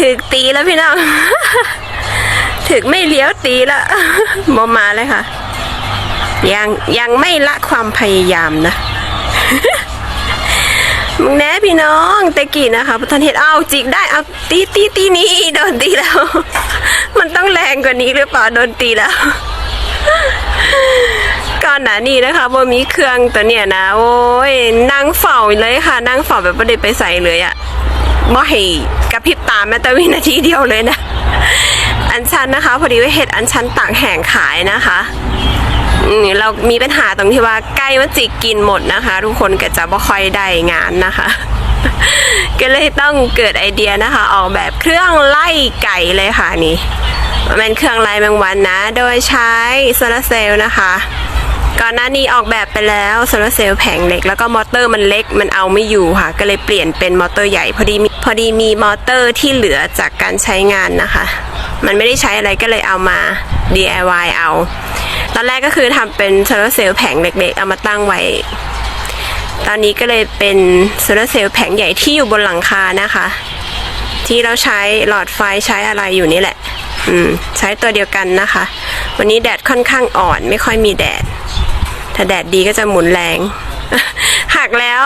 ถึกตีแล้วพี่น้อง ถึกไม่เลี้ยวตีแล้วบอมาเลยค่ะ ยังยังไม่ละความพยายามนะมึงแน่พี่น้องแต่กี้นะคะพอทันเห็ดเอาจิกได้เอาตีตีตีนี้โดนตีแล้ว มันต้องแรงกว่านี้หรือเปล่าโดนตีแล้วก่อนหน้านี้นะคะบ่มีเครื่องตัวเนี้ยนะ โอ้ยนั่งเฝ้าเลยค่ะ นั่งเฝ้าแบบไม่ได้ไปใส่เลยอะ บ่ให้กระพริบตาแม้แต่วินาทีเดียวเลยนะ อันชันนะคะ พอดีว่าเห็ดอันชันต่ากแห้งขายนะคะเรามีปัญหาตรงที่ว่าใกล้ว่าจิกกินหมดนะคะ ทุกคนก็จะบ่ค่อยได้งานนะคะ ก็เลยต้องเกิดไอเดียนะคะ ออกแบบเครื่องไล่ไก่เลยค่ะนี่มันเป็นเครื่องไล่แมงวันนะ โดยใช้โซลาเซลล์นะคะ ก่อนหน้านี้ออกแบบไปแล้วโซลาร์เซลล์แผงเล็กแล้วก็มอเตอร์มันเล็กมันเอาไม่อยู่ค่ะ ก็เลยเปลี่ยนเป็นมอเตอร์ใหญ่พอดีมีพอดีมีมอเตอร์ที่เหลือจากการใช้งานนะคะ มันไม่ได้ใช้อะไรก็เลยเอามา DIY เอา ตอนแรกก็คือทำเป็นโซลาร์เซลล์แผงเล็กๆ เอามาตั้งไว้ ตอนนี้ก็เลยเป็นโซลาร์เซลล์แผงใหญ่ที่อยู่บนหลังคานะคะ ที่เราใช้หลอดไฟใช้อะไรอยู่นี่แหละ อืม ใช้ตัวเดียวกันนะคะ วันนี้แดดค่อนข้างอ่อนไม่ค่อยมีแดด ถ้าแดดดีก็จะหมุนแรง หักแล้ว